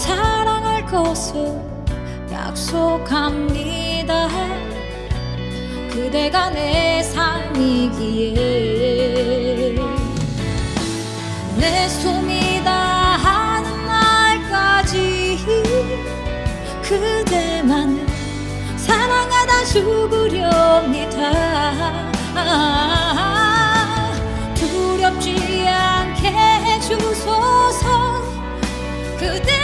사랑할 것을 약속합니다. 그대가 내 삶이기에 내 숨이다 하는 날까지 그대만을 사랑하다 죽으렵니다. 두렵지 않게 해주소서. 그대